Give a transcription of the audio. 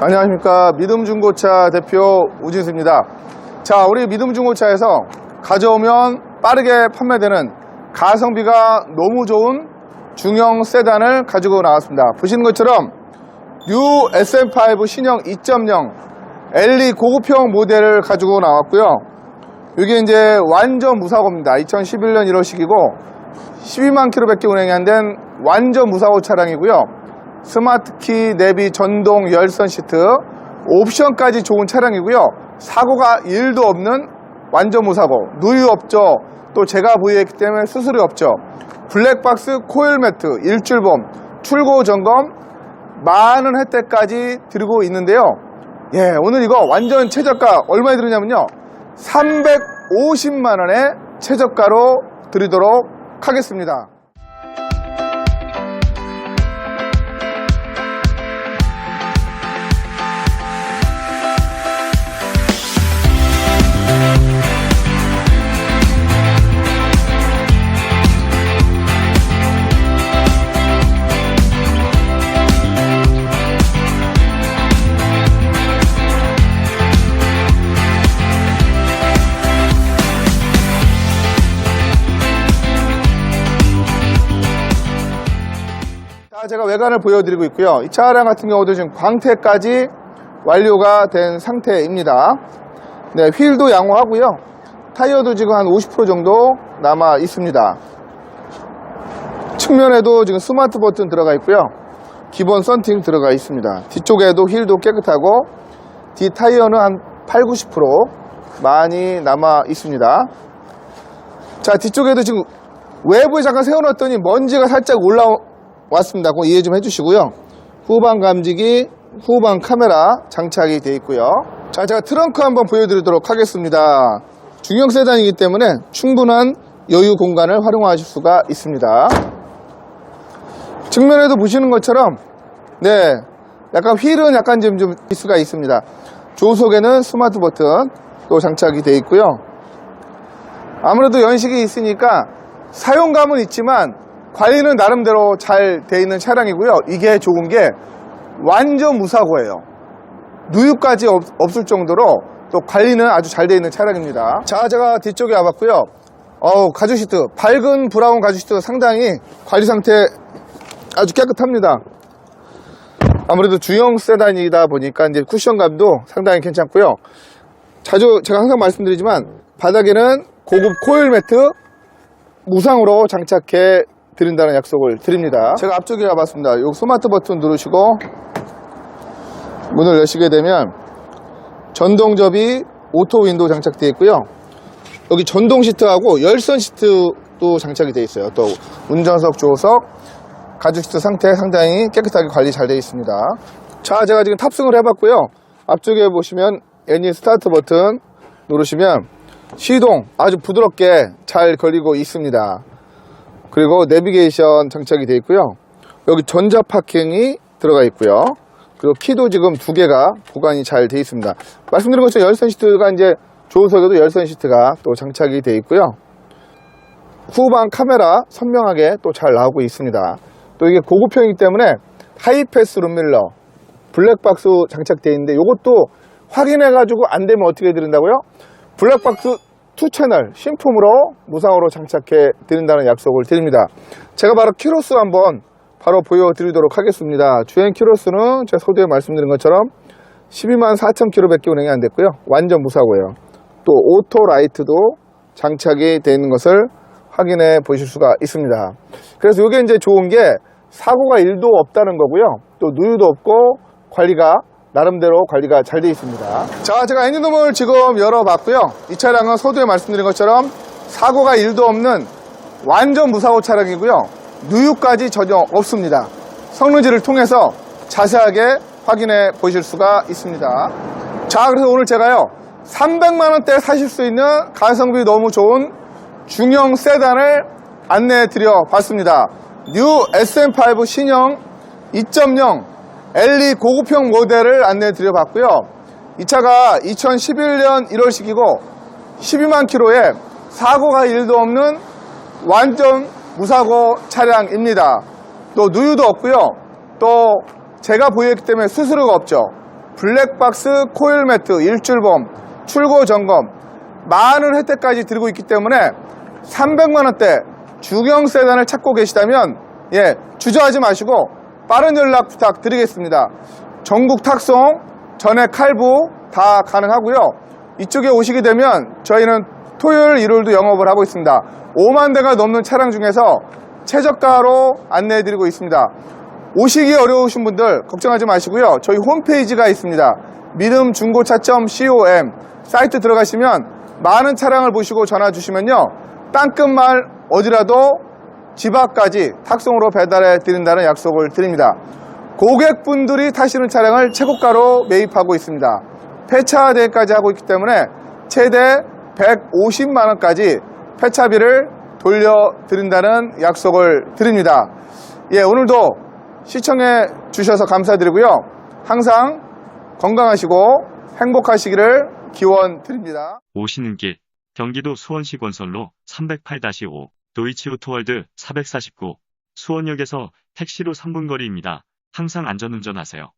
안녕하십니까. 믿음중고차 대표 우진수입니다. 자 우리 믿음중고차에서 가져오면 빠르게 판매되는 가성비가 너무 좋은 중형 세단을 가지고 나왔습니다. 보시는 것처럼 뉴 SM5 신형 2.0 LE 고급형 모델을 가지고 나왔고요. 이게 이제 완전 무사고입니다. 2011년 1월식이고 12만 킬로밖에 운행이 안 된 완전 무사고 차량이고요 스마트키, 내비, 전동, 열선 시트, 옵션까지 좋은 차량이고요. 사고가 1도 없는 완전 무사고, 누유 없죠. 또 제가 보유했기 때문에 수수료 없죠. 블랙박스 코일 매트, 일출범, 출고 점검, 많은 혜택까지 드리고 있는데요. 예, 오늘 이거 완전 최저가 얼마에 드리냐면요. 350만원의 최저가로 드리도록 하겠습니다. 제가 외관을 보여드리고 있고요. 이 차량 같은 경우도 지금 광택까지 완료가 된 상태입니다. 네, 휠도 양호하고요. 타이어도 지금 한 50% 정도 남아 있습니다. 측면에도 지금 스마트 버튼 들어가 있고요. 기본 썬팅 들어가 있습니다. 뒤쪽에도 휠도 깨끗하고 뒤 타이어는 한 8, 90% 많이 남아 있습니다. 자, 뒤쪽에도 지금 외부에 잠깐 세워놨더니 먼지가 살짝 올라 왔습니다. 그거 이해 좀 해주시고요. 후방 감지기, 후방 카메라 장착이 되어 있고요. 자, 제가 트렁크 한번 보여드리도록 하겠습니다. 중형 세단이기 때문에 충분한 여유 공간을 활용하실 수가 있습니다. 측면에도 보시는 것처럼 네 약간 휠은 약간 좀, 좀 기수가 있습니다 조속에는 스마트 버튼 또 장착이 되어 있고요 아무래도 연식이 있으니까 사용감은 있지만 관리는 나름대로 잘 되어 있는 차량이고요 이게 좋은 게 완전 무사고예요 누유까지 없, 없을 정도로 또 관리는 아주 잘 되어 있는 차량입니다 자 제가 뒤쪽에 와봤고요 어우 가죽 시트 밝은 브라운 가죽 시트가 상당히 관리 상태 아주 깨끗합니다. 아무래도 중형 세단이다 보니까 이제 쿠션감도 상당히 괜찮고요. 자주 제가 항상 말씀드리지만 바닥에는 고급 코일 매트 무상으로 장착해 드린다는 약속을 드립니다. 제가 앞쪽에 가봤습니다. 요 스마트 버튼 누르시고 문을 여시게 되면 전동접이 오토 윈도우 장착되어 있고요. 여기 전동 시트하고 열선 시트도 장착이 되어 있어요. 또 운전석, 조석, 가죽 시트 상태 상당히 깨끗하게 관리 잘 되어 있습니다. 자, 제가 지금 탑승을 해봤고요. 앞쪽에 보시면 애니 스타트 버튼 누르시면 시동 아주 부드럽게 잘 걸리고 있습니다. 그리고 내비게이션 장착이 되어 있고요. 여기 전자 파킹이 들어가 있고요. 그리고 키도 지금 두 개가 보관이 잘 되어 있습니다. 말씀드린 것처럼 열선 시트가 이제 조수석에도 열선 시트가 또 장착이 되어 있고요. 후방 카메라 선명하게 또 잘 나오고 있습니다. 또 이게 고급형이기 때문에 하이패스 룸밀러 블랙박스 장착되어 있는데 이것도 확인해 가지고 안 되면 어떻게 드린다고요? 블랙박스 2채널 신품으로 무상으로 장착해 드린다는 약속을 드립니다 제가 바로 키로수 한번 바로 보여드리도록 하겠습니다 주행 키로수는 제가 서두에 말씀드린 것처럼 12만 4천 킬로밖에 운행이 안 됐고요 완전 무사고요 또 오토 라이트도 장착이 되어 있는 것을 확인해 보실 수가 있습니다. 그래서 이게 이제 좋은 게 사고가 1도 없다는 거고요. 또 누유도 없고 관리가 나름대로 관리가 잘 되어 있습니다. 자, 제가 엔진룸을 지금 열어봤고요. 이 차량은 서두에 말씀드린 것처럼 사고가 1도 없는 완전 무사고 차량이고요. 누유까지 전혀 없습니다. 성능지를 통해서 자세하게 확인해 보실 수가 있습니다. 자, 그래서 오늘 제가요. 300만원대 사실 수 있는 가성비 너무 좋은 중형 세단을 안내해 드려 봤습니다. 뉴 SM5 신형 2.0 LE 고급형 모델을 안내해 드려 봤고요. 이 차가 2011년 1월식이고 12만 킬로에 사고가 1도 없는 완전 무사고 차량입니다. 또 누유도 없고요. 또 제가 보유했기 때문에 수수료가 없죠. 블랙박스 코일 매트 일주일범 출고 점검 많은 혜택까지 드리고 있기 때문에 300만원대 중형 세단을 찾고 계시다면 예 주저하지 마시고 빠른 연락 부탁드리겠습니다 전국 탁송 전액 칼부 다 가능하고요 이쪽에 오시게 되면 저희는 토요일 일요일도 영업을 하고 있습니다 5만 대가 넘는 차량 중에서 최저가로 안내해 드리고 있습니다 오시기 어려우신 분들 걱정하지 마시고요. 저희 홈페이지가 있습니다. 믿음중고차.com 사이트 들어가시면 많은 차량을 보시고 전화 주시면요. 땅끝말 어디라도 집 앞까지 탁송으로 배달해 드린다는 약속을 드립니다. 고객분들이 타시는 차량을 최고가로 매입하고 있습니다. 폐차 대까지 하고 있기 때문에 최대 150만 원까지 폐차비를 돌려드린다는 약속을 드립니다. 예, 오늘도 시청해 주셔서 감사드리고요. 항상 건강하시고 행복하시기를 기원 드립니다. 오시는 길 경기도 수원시 건설로 308-5 도이치오토월드 449 수원역에서 택시로 3분 거리입니다. 항상 안전운전하세요.